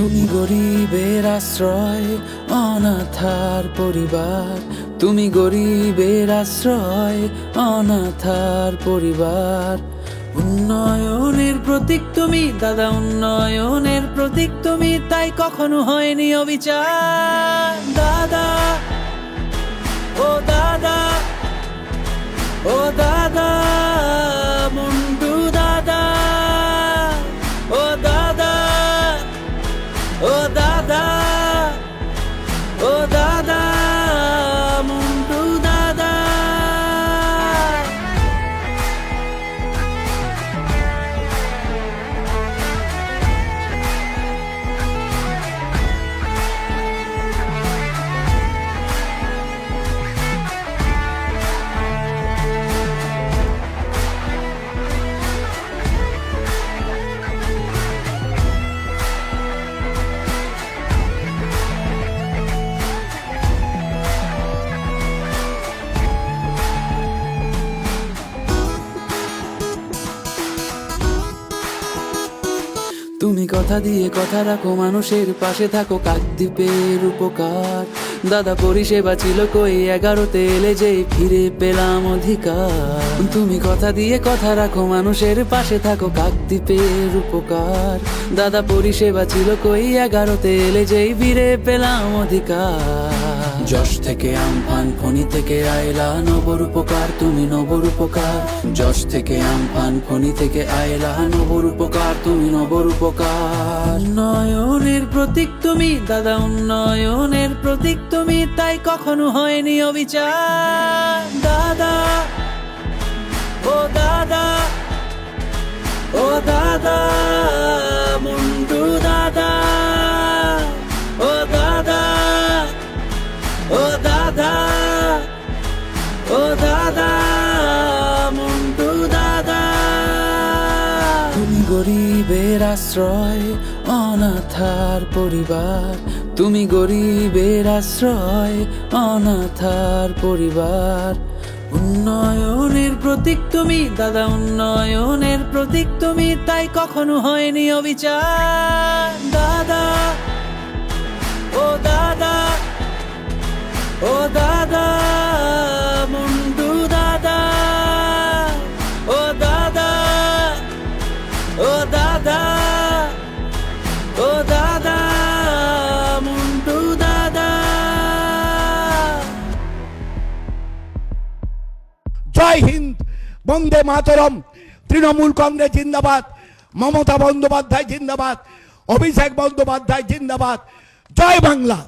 তুমি গরিবের আশ্রয়, অনাথার পরিবার। তুমি গরিবের আশ্রয়, অনাথার পরিবার। উন্নয়নের প্রতীক তুমি, দাদা, উন্নয়নের প্রতীক তুমি, তাই কখনো হয়নি অবিচার। দাদা, ও তুমি কথা দিয়ে কথা রাখো, মানুষের পাশে থাকো কাকদ্বীপের উপকার। দাদা পরিষেবা ছিল কই, এগারোতে এলে যেই ফিরে পেলাম অধিকার। তুমি কথা দিয়ে কথা রাখো, মানুষের পাশে থাকো কাকদ্বীপের উপকার। দাদা পরিষেবা ছিল কই, এগারোতে এলে যেই ফিরে পেলাম অধিকার। যশ থেকে আমফান, খনি থেকে আয়লা নবর উপকার তুমি নবর উপকার যশ থেকে আমফান, খনি থেকে আয়লা নবর উপকার তুমি নবর উপকার নয়নের প্রতীক তুমি, দাদা, উন্নয়নের প্রতীক তুমি, তাই কখনো হয়নি অবিচার। গরিবের আশ্রয়, অনাথার পরিবার। তুমি গরিবের আশ্রয়, অনাথার পরিবার। উন্নয়নের প্রতীক তুমি, দাদা, উন্নয়নের প্রতীক তুমি, তাই কখনো হয়নি অবিচার। দাদা, ও দাদা জয় হিন্দ, বন্দে মাতরম, তৃণমূল কংগ্রেস জিন্দাবাদ, মমতা বন্দ্যোপাধ্যায় জিন্দাবাদ, অভিষেক বন্দ্যোপাধ্যায় জিন্দাবাদ, জয় বাংলা।